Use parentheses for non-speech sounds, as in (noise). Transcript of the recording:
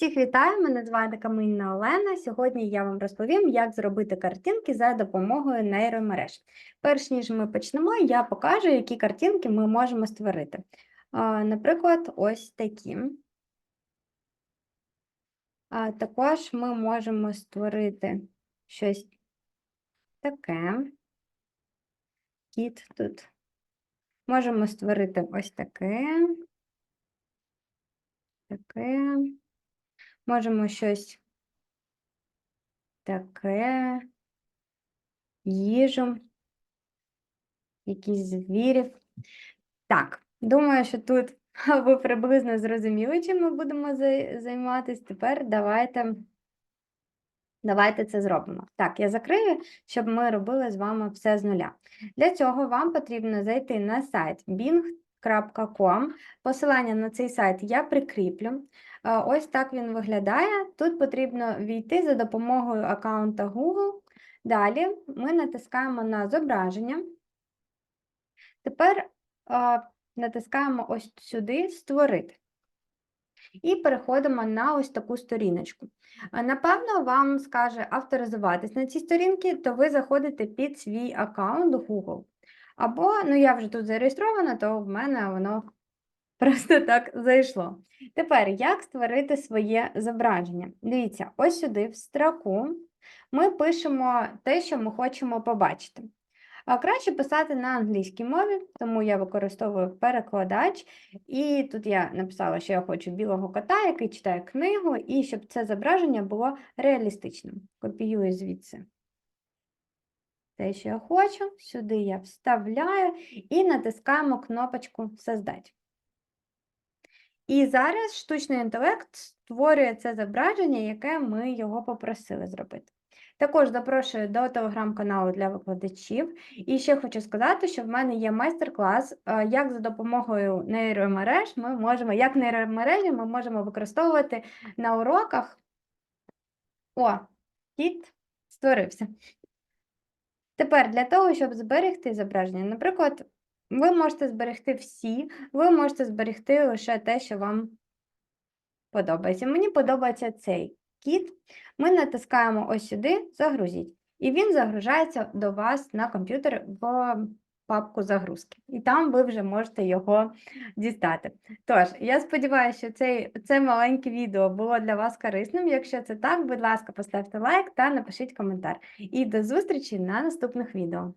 Всіх вітаю! Мене звати Каминна Олена. Сьогодні я вам розповім, як зробити картинки за допомогою нейромереж. Перш ніж ми почнемо, я покажу, які картинки ми можемо створити. Наприклад, ось такі. Також ми можемо створити щось таке. Кіт тут. Можемо створити ось таке. Таке. Можемо щось таке, їжу, якісь звірів. Так, думаю, що тут (laughs) ви приблизно зрозуміли, чим ми будемо займатися. Тепер давайте, давайте це зробимо. Так, я закрию, щоб ми робили з вами все з нуля. Для цього вам потрібно зайти на сайт bing.com. Посилання на цей сайт я прикріплю. Е, Ось так він виглядає. Тут потрібно війти за допомогою аккаунта Google. Далі ми натискаємо на зображення. Тепер а, натискаємо ось сюди Створити. І переходимо на ось таку сторіночку. Напевно, вам скаже авторизуватись на ці сторінки, то ви заходите під свій аккаунт Google. Або, ну я вже тут зареєстрована, то в мене воно Просто так зайшло. Тепер, як створити своє зображення? Дивіться, ось сюди, в строку, ми пишемо те, що ми хочемо побачити. А краще писати на англійській мові, тому я використовую перекладач. І тут я написала, що я хочу білого кота, який читає книгу, і щоб це зображення було реалістичним. Копіюю звідси. Те, що я хочу, сюди я вставляю і натискаємо кнопочку Создать. І зараз штучний інтелект створює це зображення, яке ми його попросили зробити. Також запрошую до телеграм-каналу для викладачів. І ще хочу сказати, що в мене є майстер-клас, е, як за допомогою нейромереж ми можемо, як нейромережі ми можемо використовувати на уроках. О, кіт створився. Тепер для того, щоб зберегти зображення, наприклад, ви можете зберегти всі, ви можете зберегти лише те, що вам подобається. Мені подобається цей кіт. Ми натискаємо ось сюди Загрузіть. І він загружається до вас на комп'ютер в папку загрузки. І там ви вже можете його дістати. Тож, я сподіваюся, що цей, це маленьке відео було для вас корисним. Якщо це так, будь ласка, поставте лайк та напишіть коментар. І до зустрічі на наступних відео.